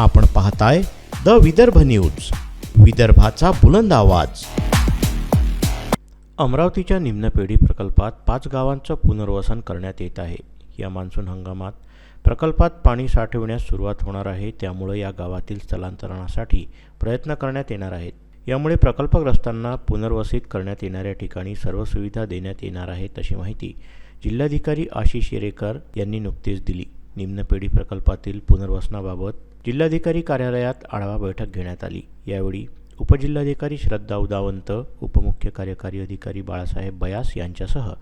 आपण पाहताय the Vidarbha news. विदर्भाचा बुलंद आवाज. अमरावतीच्या निम्नपेढी प्रकल्पात पाच गावांचं पुनर्वसन करण्यात येत आहे. या मान्सून हंगामात प्रकल्पात पाणी साठविण्यास सुरुवात होणार आहे त्यामुळे या गावातील स्थलांतरणासाठी प्रयत्न करण्यात येणार आहेत. यामुळे प्रकल्पग्रस्तांना पुनर्वसित करण्यात येणाऱ्या ठिकाणी सर्व सुविधा देण्यात येणार आहेत अशी माहिती जिल्हाधिकारी आशिष येरेकर यांनी नुकतीच दिली. निम्नपेढी प्रकल्पातील पुनर्वसनाबाबत जिल्हाधिकारी कार्यालयात आढावा बैठक घेण्यात आली. यावेळी उपजिल्हाधिकारी श्रद्धा उदावंत उपमुख्य कार्यकारी अधिकारी बाळासाहेब बयास यांच्यासह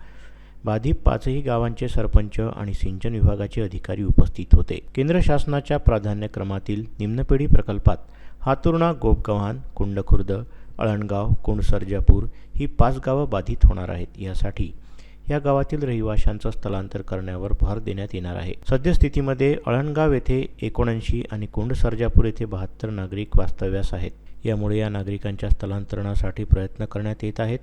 बाधित पाचही गावांचे सरपंच आणि सिंचन विभागाचे अधिकारी उपस्थित होते. केंद्र शासनाच्या प्राधान्यक्रमातील निम्नपेढी प्रकल्पात हातुर्णा गोपगव्हाण कुंडखुर्द अळणगाव कुंडसर्जापूर ही पाच गावं बाधित होणार आहेत. यासाठी या गावातील रहिवाशांचं स्थलांतर करण्यावर भर देण्यात येणार आहे. सद्यस्थितीमध्ये अळणगाव येथे एकोणऐंशी आणि कुंड सर्जापूर येथे बहात्तर नागरिक वास्तव्यास आहेत. यामुळे या नागरिकांच्या स्थलांतरणासाठी प्रयत्न करण्यात येत आहेत.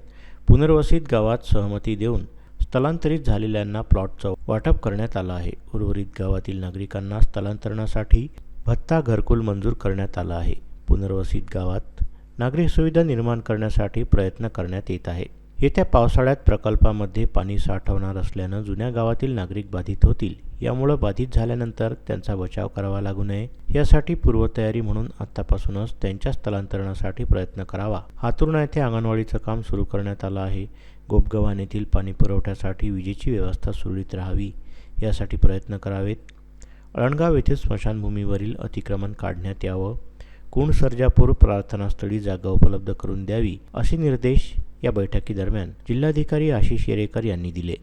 पुनर्वसित गावात सहमती देऊन स्थलांतरित झालेल्यांना प्लॉटचं वाटप करण्यात आलं आहे. उर्वरित गावातील नागरिकांना स्थलांतरणासाठी भत्ता घरकुल मंजूर करण्यात आला आहे. पुनर्वसित गावात नागरिक सुविधा निर्माण करण्यासाठी प्रयत्न करण्यात येत आहे येत्या पावसाळ्यात प्रकल्पामध्ये पाणी साठवणार असल्यानं जुन्या गावातील नागरिक बाधित होतील. यामुळं बाधित झाल्यानंतर त्यांचा बचाव करावा लागू नये. यासाठी पूर्वतयारी म्हणून आतापासूनच त्यांच्या स्थलांतरणासाठी प्रयत्न करावा. हातुर्णा येथे अंगणवाडीचं काम सुरू करण्यात आलं आहे. गोपगव्हाण येथील पाणी पुरवठ्यासाठी विजेची व्यवस्था सुरळीत राहावी यासाठी प्रयत्न करावेत. अळणगाव येथे स्मशानभूमीवरील अतिक्रमण काढण्यात यावं. कुण सर्जापूर प्रार्थनास्थळी जागा उपलब्ध करून द्यावी असे निर्देश या बैठकीदरम्यान जिल्हाधिकारी आशिष येरेकर यांनी दिले.